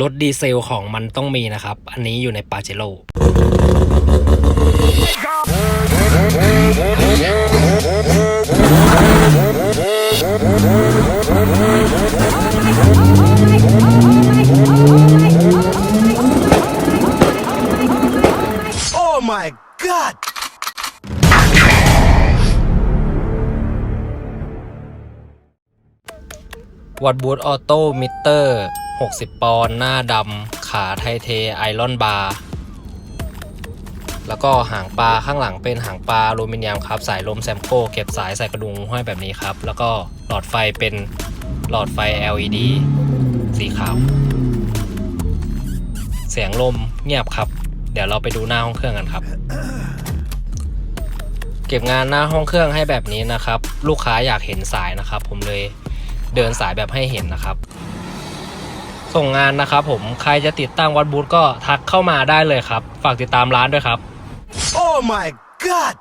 รถดีเซลของมันต้องมีนะครับ อันนี้อยู่ในปาเจโร่ Oh my god! วัดบูทออโต้มิเตอร์ 60 ปอนด์หน้าดำขาไทเทไอรอนบาร์แล้วก็หางปลาข้างหลังเป็นหางปลาอลูมิเนียมครับ สายลมแซมโคเก็บสายใส่กระดุงห้อยแบบนี้ครับ แล้วก็หลอดไฟเป็นหลอดไฟ LED สีขาว เสียงลมเงียบครับ เดี๋ยวเราไปดูหน้าห้องเครื่องกันครับ เก็บงานหน้าห้องเครื่องให้แบบนี้นะครับ ลูกค้าอยากเห็นสายนะครับ ผมเลยเดินสายแบบให้เห็นนะครับ ส่งงานนะครับผมใครจะติดตั้งวัดบูธก็ทักเข้ามาได้เลยครับ ฝากติดตามร้านด้วยครับ Oh my god!